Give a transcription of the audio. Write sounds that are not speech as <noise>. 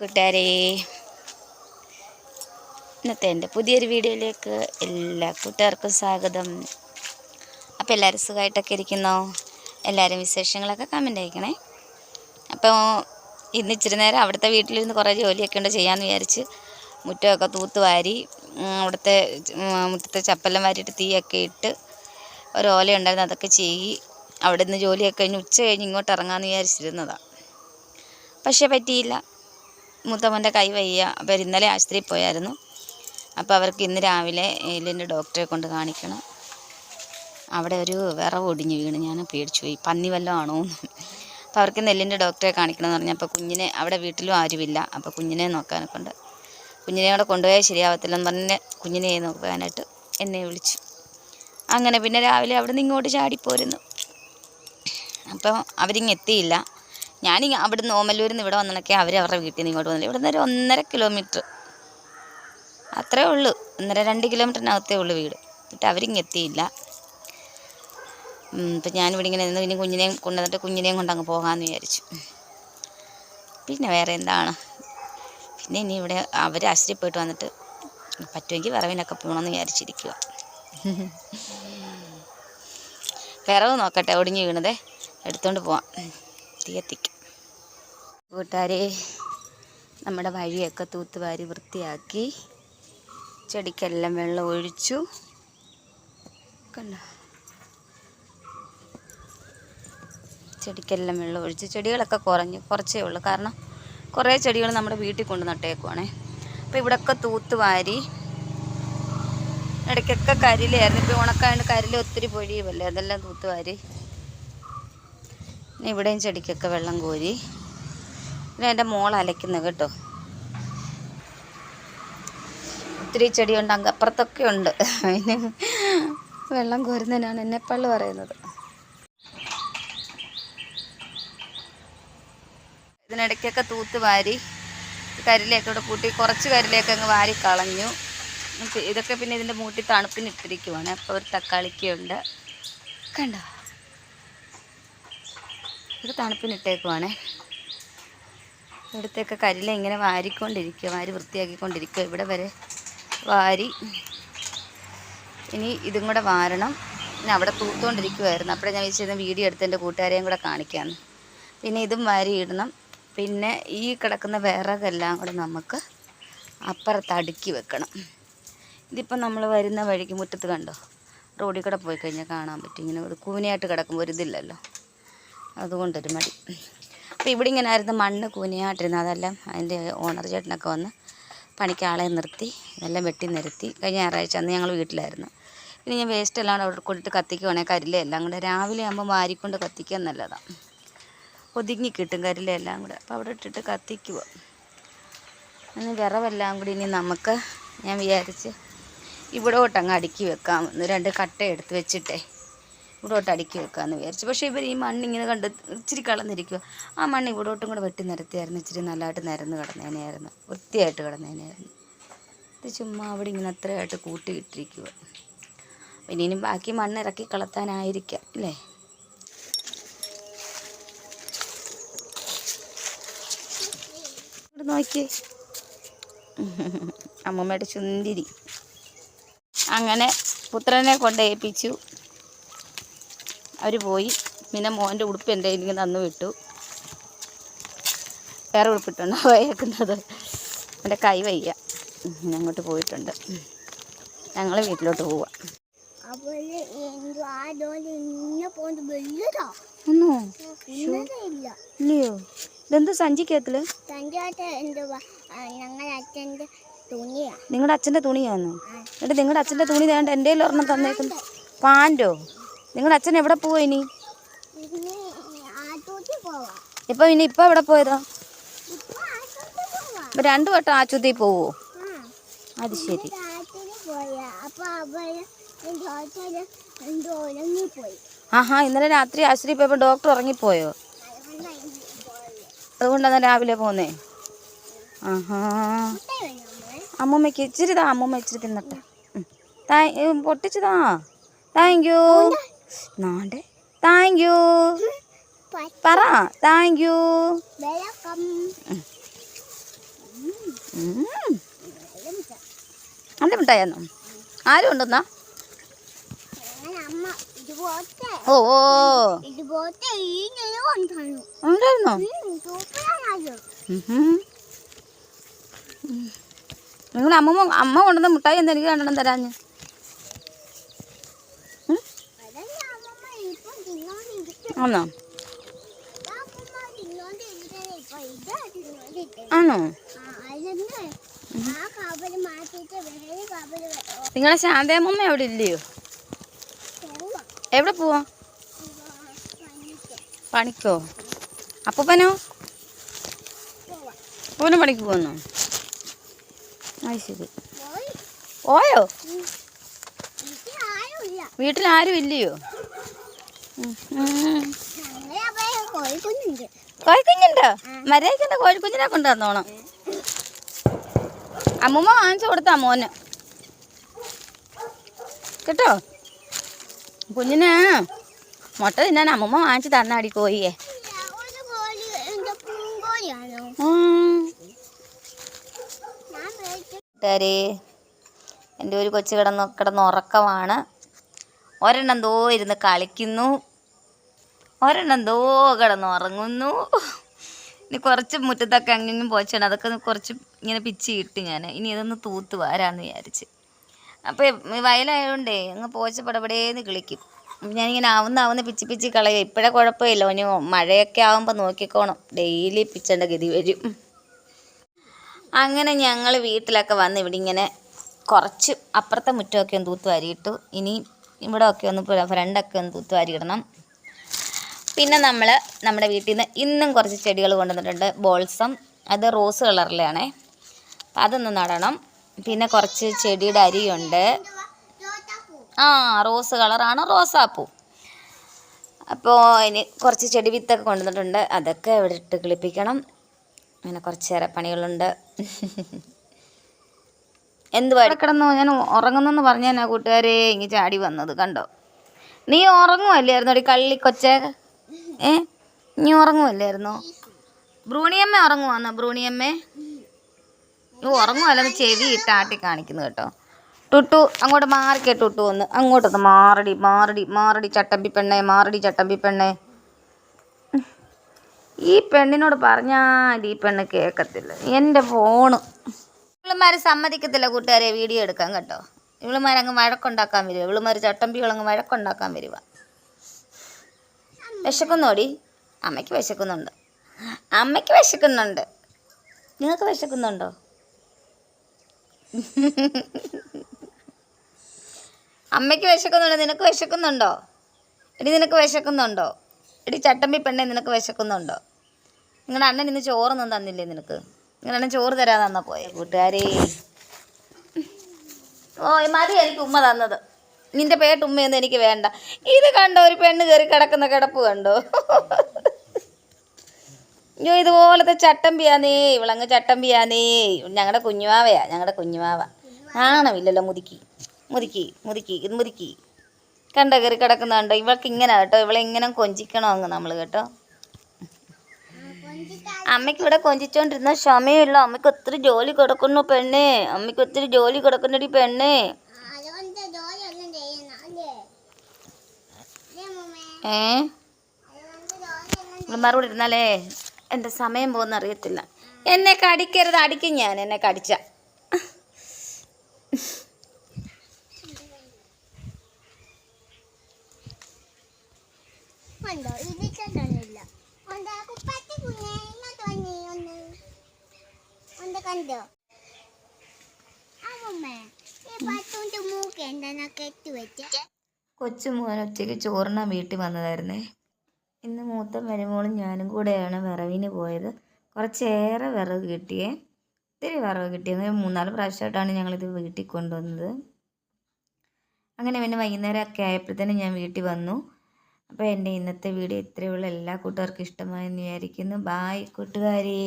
കൂട്ടുകാരെ ഇന്നത്തെ എന്റെ പുതിയൊരു വീഡിയോയിലേക്ക് എല്ലാ കൂട്ടുകാർക്കും സ്വാഗതം. അപ്പോൾ എല്ലാവരും സുഖമായിട്ടൊക്കെ ഇരിക്കുന്നോ? എല്ലാവരും വിശേഷങ്ങളൊക്കെ കമന്റ് അയക്കണേ. അപ്പോൾ ഇന്ന് ഇച്ചിരി നേരം അവിടുത്തെ വീട്ടിലിരുന്ന് കുറേ ജോലിയൊക്കെ ഉണ്ട് ചെയ്യാമെന്ന് വിചാരിച്ച് മുറ്റമൊക്കെ തൂത്ത് വാരി അവിടുത്തെ മുറ്റത്തെ ചപ്പെല്ലാം വാരിയിട്ട് തീയൊക്കെ ഇട്ട് ഒരു ഓല ഉണ്ടായിരുന്നു അതൊക്കെ ചെയ്യി. അവിടെ നിന്ന് ജോലിയൊക്കെ കഴിഞ്ഞ് ഉച്ച കഴിഞ്ഞ് ഇങ്ങോട്ട് ഇറങ്ങാമെന്ന് വിചാരിച്ചിരുന്നതാണ് പക്ഷേ പറ്റിയില്ല. മൂത്തമ്മന്റെ കൈ വയ്യ. അപ്പോൾ ഇന്നലെ ആശുപത്രിയിൽ പോയായിരുന്നു. അപ്പോൾ അവർക്ക് ഇന്ന് രാവിലെ എല്ലിന്റെ ഡോക്ടറെ കൊണ്ട് കാണിക്കണം. അവിടെ ഒരു വിറവ് ഒടിഞ്ഞ് വീണ്. ഞാൻ പേടിച്ചു പോയി. പന്നി വല്ലതും ആണോ അപ്പോൾ അവർക്ക് നെല്ലിന്റെ ഡോക്ടറെ കാണിക്കണം എന്ന് പറഞ്ഞപ്പോൾ കുഞ്ഞിനെ അവിടെ വീട്ടിലും ആരുമില്ല. അപ്പോൾ കുഞ്ഞിനെ നോക്കാനൊക്കെ കൊണ്ട് കുഞ്ഞിനെ അവിടെ കൊണ്ടുപോയാൽ ശരിയാവത്തില്ലെന്ന് പറഞ്ഞ് കുഞ്ഞിനെ നോക്കാനായിട്ട് എന്നെ വിളിച്ചു. അങ്ങനെ പിന്നെ രാവിലെ അവിടെ നിന്ന് ഇങ്ങോട്ട് ചാടിപ്പോരുന്നു. അപ്പോൾ അവരിങ്ങ് ഞാനിങ്ങ് അവിടെ നിന്ന് ഓമല്ലൂരിൽ നിന്ന് ഇവിടെ വന്നിടക്കെ അവർ അവരുടെ വീട്ടിൽ നിന്ന് ഇങ്ങോട്ട് വന്നില്ല? ഇവിടെ നിന്ന് ഒരു ഒന്നര കിലോമീറ്റർ. അത്രേ ഉള്ളൂ. ഒന്നര രണ്ട് കിലോമീറ്ററിനകത്തേ ഉള്ളൂ വീട്. എന്നിട്ട് അവരിങ്ങ് എത്തിയില്ല. ഇപ്പം ഞാനിവിടെ ഇങ്ങനെ നിന്ന് പിന്നെ കുഞ്ഞിനെയും കൊണ്ടുവന്നിട്ട് കുഞ്ഞിനെയും കൊണ്ട് അങ്ങ് പോകാമെന്ന് വിചാരിച്ചു. പിന്നെ വേറെ എന്താണ്? പിന്നെ ഇനി ഇവിടെ അവർ ആശുപത്രി പോയിട്ട് വന്നിട്ട് പറ്റുമെങ്കിൽ വിറവിനൊക്കെ പോകണമെന്ന് വിചാരിച്ചിരിക്കുക വിറവ് നോക്കട്ടെ ഒടിഞ്ഞ് വീണതേ. എടുത്തുകൊണ്ട് പോവാം. തീയത്തിക്കും കൂട്ടുകാരെ നമ്മുടെ വഴിയൊക്കെ തൂത്തുവാരി വൃത്തിയാക്കി ചെടിക്കെല്ലാം വെള്ളം ഒഴിച്ചു. കണ്ടോ? ചെടിക്കെല്ലാം വെള്ളം ഒഴിച്ചു ചെടികളൊക്കെ കുറഞ്ഞു. കുറച്ചേ ഉള്ളൂ. കാരണം കുറേ ചെടികൾ നമ്മുടെ വീട്ടിൽ കൊണ്ട് നട്ടേക്കുവാണേ. അപ്പോൾ ഇവിടെയൊക്കെ തൂത്തുവാരി ഇടയ്ക്കൊക്കെ കരിലായിരുന്നു ഇപ്പോൾ ഉണക്കായതുകൊണ്ട് കരിൽ ഒത്തിരി പൊഴിയുമല്ലേ. അതെല്ലാം തൂത്തുവാരി ഇവിടെയും ചെടിക്കൊക്കെ വെള്ളം കോരി. എന്റെ മോൾ അലക്കുന്നത് കേട്ടോ. ഒത്തിരി ചെടിയുണ്ട് അങ്ങ് അപ്പുറത്തൊക്കെ ഉണ്ട്. അതിന് വെള്ളം കോരുന്നതിനാണ് എന്നെ പള്ളു പറയുന്നത്. ഇതിനിടയ്ക്കൊക്കെ തൂത്ത് വാരി കരിലയൊക്കെ ഇവിടെ കൂട്ടി കുറച്ച് കരിലയൊക്കെ അങ്ങ് വാരി കളഞ്ഞു. ഇതൊക്കെ പിന്നെ ഇതിന്റെ മൂട്ടി തണുപ്പിന് ഇട്ടിരിക്കുവാണ്. അപ്പോൾ ഒരു തക്കാളിക്കുണ്ട്. കണ്ടോ? ഇത് തണുപ്പിനിട്ടേക്കുവാണേ. ഇവിടുത്തെയൊക്കെ കരില ഇങ്ങനെ വാരിക്കൊണ്ടിരിക്കുക വാരി വൃത്തിയാക്കിക്കൊണ്ടിരിക്കുക. ഇവിടെ വരെ വാരി. ഇനി ഇതും കൂടെ വാരണം. പിന്നെ അവിടെ തൂത്തുകൊണ്ടിരിക്കുമായിരുന്നു അപ്പോഴേ ഞാൻ വിളിച്ചിരുന്ന വീഡിയോ എടുത്ത് എന്റെ കൂട്ടുകാരെയും കൂടെ കാണിക്കാമെന്ന് പിന്നെ ഇതും വാരി ഇടണം. പിന്നെ ഈ കിടക്കുന്ന വിറകെല്ലാം കൂടെ നമുക്ക് അപ്പുറത്ത് അടുക്കി വെക്കണം. ഇതിപ്പം നമ്മൾ വരുന്ന വഴിക്ക് മുറ്റത്ത് കണ്ടോ? റോഡിൽ കൂടെ പോയി കഴിഞ്ഞാൽ കാണാൻ പറ്റും. ഇങ്ങനെ കൂനയായിട്ട് കിടക്കുമ്പോൾ ഒരു ഇതില്ലല്ലോ. അതുകൊണ്ടൊരു മടി. അപ്പോൾ ഇവിടെ ഇങ്ങനെ ആയിരുന്നു മണ്ണ് കൂനയായിട്ടിരുന്നത്. അതെല്ലാം അതിന്റെ ഓണർ ചേട്ടനൊക്കെ വന്ന് പണിക്ക് ആളെ നിർത്തി ഇതെല്ലാം വെട്ടി നിരത്തി കഴിഞ്ഞ ഞായറാഴ്ച അന്ന് ഞങ്ങൾ വീട്ടിലായിരുന്നു. പിന്നെ ഞാൻ വേസ്റ്റ് എല്ലാം അവിടെ കൊണ്ടിട്ട് കത്തിക്കുവാണെങ്കിൽ കരിലെല്ലാം കൂടെ രാവിലെ ആകുമ്പോൾ വാരിക്കൊണ്ട് കത്തിക്കാൻ നല്ലതാണ് ഒതുങ്ങി കിട്ടും കരിലെല്ലാം കൂടെ. അപ്പോൾ അവിടെ ഇട്ടിട്ട് കത്തിക്കുക ഇനി വിറവെല്ലാം കൂടി ഇനി നമുക്ക് ഞാൻ വിചാരിച്ച് ഇവിടോട്ടങ്ങ് അടുക്കി വെക്കാം. രണ്ട് കട്ട എടുത്ത് വെച്ചിട്ടേ ഇവിടോട്ട് അടുക്കി വെക്കാമെന്ന് വിചാരിച്ചു. പക്ഷേ ഇവർ ഈ മണ്ണിങ്ങനെ കണ്ട് ഇച്ചിരി കളന്നിരിക്കുക ആ മണ്ണ് ഇവിടോട്ടും കൂടെ വെട്ടി നിരത്തിയായിരുന്നു. ഇച്ചിരി നല്ലതായിട്ട് നിരന്ന് കിടന്നേനെയായിരുന്നു. വൃത്തിയായിട്ട് കിടന്നേനെയായിരുന്നു. ഇത് ചുമ്മാ അവിടെ ഇങ്ങനെ അത്രയായിട്ട് കൂട്ടി ഇട്ടിരിക്കുക പിന്നെ ഇനി ബാക്കി മണ്ണ് ഇറക്കി കളത്താനായിരിക്കാം അല്ലേ? ഇവിടെ നോക്കിയേ. <laughs> അമ്മമ്മയുടെ ചുന്തിരി. അങ്ങനെ പുത്രനെ കൊണ്ട് ഏൽപ്പിച്ചു. അവർ പോയി. പിന്നെ മോന്റെ ഉടുപ്പ് എന്റെ എനിക്ക് തന്നു വിട്ടു. വേറെ ഉടുപ്പിട്ടുണ്ട്? <laughs> വയക്കുന്നത് എന്റെ കൈ വയ്യ. ഞങ്ങോട്ട് അങ്ങോട്ട് പോയിട്ടുണ്ട്. ഞങ്ങൾ വീട്ടിലോട്ട് പോവാം. ഇല്ലയോ? ഇതെന്ത് സഞ്ചിക്കകത്തിൽ നിങ്ങളുടെ അച്ഛന്റെ തുണിയാന്ന്? എന്നിട്ട് നിങ്ങളുടെ അച്ഛന്റെ തുണി തേണ്ട എന്റെ ഒരെണ്ണം തന്നേക്കുന്നു. പാന്റോ നിങ്ങളുടെ അച്ഛൻ എവിടെ പോവാ ഇനി? ഇപ്പൊ ഇനി ഇപ്പൊ എവിടെ പോയതാ? ഇപ്പൊ രണ്ടു വട്ടം ആശുപത്രിയിൽ പോവോ? അത് ശരി. ആഹാ ഇന്നലെ രാത്രി ആശുപത്രി പോയപ്പോ ഡോക്ടർ ഉറങ്ങിപ്പോയോ? അതുകൊണ്ടാണ് രാവിലെ പോന്നേ? ആഹാ. ഇച്ചിരിതാ? അമ്മൂമ്മയ്ക്ക് ഇച്ചിരി താ അമ്മൂമ്മ ഇച്ചിരി തിന്നട്ടെ. പൊട്ടിച്ചതാ. Thank you. നാണ്ടേ താങ്ക് യു പറ. താങ്ക് യു നല്ല മിഠായി. മിഠായിരുന്നു ആരും ഉണ്ടെന്നാ? ഓ ഓ. ഉണ്ടായിരുന്നോ? നിങ്ങൾ അമ്മ അമ്മ കൊണ്ടുവന്ന മിഠായി എന്താ കണ്ടെന്ന് കണ്ടെണ്ണം തരാഞ്ഞ് അതന്നെ അമ്മമ്മ ഇപ്പം തിന്നോണ്ടിരിക്കും ആണോ? ആണോ? നിങ്ങളെ ശാന്തയമ്മ എവിടെ ഇല്ലയോ? എവിടെ പോവാ? പണിക്കോ? അപ്പനോ പൂന പണിക്ക് പോന്നോ അത് ശരി. പോയി. വീട്ടിൽ ആരും ഇല്ലയോ കോഴിക്കുഞ്ഞുണ്ട്. മര്യാദയ്ക്ക് കോഴിക്കുഞ്ഞിനെ കൊണ്ടുവന്നോണം. അമ്മൂമ്മ വാങ്ങിച്ചു കൊടുത്താ മോന്. കേട്ടോ? കുഞ്ഞിന് മുട്ട തിന്നാൻ അമ്മൂമ്മ വാങ്ങിച്ചു തന്നാടി കോഴിയെ. കൂട്ടുകാരെ എന്റെ ഒരു കൊച്ചു കിടന്ന് കിടന്ന് ഉറക്കമാണ്. ഒരെണ്ണം എന്തോ ഇരുന്ന് കളിക്കുന്നു. ഒരെണ്ണം ദോ കിടന്ന് ഉറങ്ങുന്നു ഇനി കുറച്ച് മുറ്റത്തൊക്കെ അങ്ങനെയും പോച്ചാണ് അതൊക്കെ കുറച്ച് ഇങ്ങനെ പിച്ച് ഇട്ട് ഞാൻ. ഇനി ഇതൊന്ന് തൂത്ത് വാരാന്ന് വിചാരിച്ച്. അപ്പോൾ വയലായതുകൊണ്ടേ അങ്ങ് പോച്ച പടപടേന്ന് കിളിക്കും. ഞാനിങ്ങനെ ആവുന്ന ആവുന്ന പിച്ചി പിച്ചി കളയും. ഇപ്പോഴേ കുഴപ്പമില്ല. ഇനി മഴയൊക്കെ ആവുമ്പോൾ നോക്കിക്കോണം. ഡെയിലി പിച്ചേണ്ട ഗതി വരും. അങ്ങനെ ഞങ്ങൾ വീട്ടിലൊക്കെ വന്ന് ഇവിടെ ഇങ്ങനെ കുറച്ച് അപ്പുറത്തെ മുറ്റമൊക്കെ ഒന്ന് തൂത്ത് വാരിയിട്ടു. ഇനി ഇവിടെ ഒക്കെ ഒന്ന് ഫ്രണ്ടൊക്കെ ഒന്ന് തൂത്ത് വാരിയിടണം. പിന്നെ നമ്മൾ നമ്മുടെ വീട്ടിൽ നിന്ന് ഇന്നും കുറച്ച് ചെടികൾ കൊണ്ടുവന്നിട്ടുണ്ട്. ബോൾസം. അത് റോസ് കളറിലാണ്. അപ്പം അതൊന്ന് നടണം. പിന്നെ കുറച്ച് ചെടിയുടെ അരിയുണ്ട്. ആ റോസ് കളറാണ് റോസാപ്പൂ. അപ്പോൾ ഇനി കുറച്ച് ചെടി വിത്തൊക്കെ കൊണ്ടുവന്നിട്ടുണ്ട്. അതൊക്കെ ഇവിടെ ഇട്ട് കിളിപ്പിക്കണം. അങ്ങനെ കുറച്ചേറെ പണികളുണ്ട്. എന്തുവാ കിടന്നു ഞാൻ ഉറങ്ങുന്നെന്ന് പറഞ്ഞാൽ കൂട്ടുകാരെ ഇങ്ങ് ചാടി വന്നത് കണ്ടോ? നീ ഉറങ്ങുമല്ലായിരുന്നു ഈ കള്ളി കൊച്ചേ? ഏ? നീ ഉറങ്ങുമല്ലായിരുന്നോ ബ്രൂണിയമ്മ ഉറങ്ങുവാന്നോ? ബ്രൂണിയമ്മേ? നീ ഉറങ്ങുമല്ലെന്ന് ചെവി ഇട്ടാട്ടി കാണിക്കുന്നു കേട്ടോ. ടുട്ടു അങ്ങോട്ട് മാറിക്കേ ടുട്ടു ഒന്ന്. അങ്ങോട്ടൊന്ന് മാറടി മാറടി മാറടി ചട്ടമ്പി പെണ്ണേ മാറടി ചട്ടമ്പി പെണ്ണേ. ഈ പെണ്ണിനോട് പറഞ്ഞാൽ ഈ പെണ്ണ് കേൾക്കത്തില്ല. എന്റെ ഫോണ്. ഇവളുമാർ സമ്മതിക്കത്തില്ല കൂട്ടുകാരെ വീഡിയോ എടുക്കാൻ കേട്ടോ. ഇവളുമാരങ്ങ് വഴക്കുണ്ടാക്കാൻ വരുക ഇവളുമാർ ചട്ടമ്പികളങ്ങ് വഴക്കുണ്ടാക്കാൻ വരുക വിശക്കുന്നോടി. അമ്മയ്ക്ക് വിശക്കുന്നുണ്ട്. അമ്മയ്ക്ക് വിശക്കുന്നുണ്ട്. നിങ്ങൾക്ക് വിശക്കുന്നുണ്ടോ? അമ്മയ്ക്ക് വിശക്കുന്നുണ്ടോ. നിനക്ക് വിശക്കുന്നുണ്ടോ? എടി നിനക്ക് വിശക്കുന്നുണ്ടോ? എടി ചട്ടമ്പി പെണ്ണെ നിനക്ക് വിശക്കുന്നുണ്ടോ? നിങ്ങളുടെ അണ്ണൻ ഇന്ന് ചോറൊന്നും തന്നില്ലേ നിനക്ക്? നിങ്ങളുടെ അണ്ണൻ ചോറ് തരാൻ തന്നാ പോയെ. കൂട്ടുകാരേ. ഓ മതി എനിക്ക് ഉമ്മ തന്നത്. നിന്റെ പേട്ട് ഉമ്മയൊന്നും എനിക്ക് വേണ്ട. ഇത് കണ്ടോ ഒരു പെണ്ണ് കയറി കിടക്കുന്ന കിടപ്പ് കണ്ടോ? അയ്യോ ഇതുപോലത്തെ ചട്ടമ്പിയാന്നേ ഇവളങ്ങ് ചട്ടമ്പിയാന്നേ. ഞങ്ങളുടെ കുഞ്ഞുമാവയാ ഞങ്ങളുടെ കുഞ്ഞുമാവ. ആണമില്ലല്ലോ മുതുക്കി. മുതുക്കി മുതുക്കി ഇത് മുതുക്കി. കണ്ട കയറി കിടക്കുന്ന കണ്ടോ? ഇവൾക്ക് ഇങ്ങനെ കേട്ടോ ഇവളെ ഇങ്ങനെ കൊഞ്ചിക്കണോ അങ്ങ് നമ്മൾ കേട്ടോ. അമ്മയ്ക്ക് ഇവിടെ കൊഞ്ചിച്ചോണ്ടിരുന്ന ക്ഷമയില്ല അമ്മയ്ക്ക് ഒത്തിരി ജോലി കിടക്കുന്നു പെണ്ണേ. അമ്മയ്ക്ക് ഒത്തിരി ജോലി കിടക്കുന്നടി പെണ്ണേ അതുകൊണ്ട് ജോലിയൊന്നും ചെയ്യണം അല്ലേ അല്ലേ അമ്മമ്മേ ഏ? മറുപടി ഇരുന്നാലേ എന്റെ സമയം പോകുന്ന അറിയത്തില്ല. എന്നെ കടിക്കരുത് അടിക്കും ഞാൻ എന്നെ കടിച്ച. കണ്ടോ? കൊച്ചു മോൻ ഉച്ചയ്ക്ക് ചോറിനാൻ വീട്ടിൽ വന്നതായിരുന്നേ. ഇന്ന് മൂത്ത മരുമോളും ഞാനും കൂടെയാണ് വിറവിന് പോയത്. കുറച്ചേറെ വിറവ് കിട്ടിയേ. ഒത്തിരി വിറവ് കിട്ടിയത് മൂന്നാൽ പ്രാവശ്യമായിട്ടാണ് ഞങ്ങളിത് വീട്ടിൽ കൊണ്ടുവന്നത്. അങ്ങനെ പിന്നെ വൈകുന്നേരം ഒക്കെ ആയപ്പോഴത്തേനും ഞാൻ വീട്ടിൽ വന്നു. അപ്പോൾ എന്റെ ഇന്നത്തെ വീഡിയോ ഇത്രയുള്ള എല്ലാ കൂട്ടുകാർക്കും ഇഷ്ടമായെന്ന് വിചാരിക്കുന്നു. ബായ് കൂട്ടുകാരേ.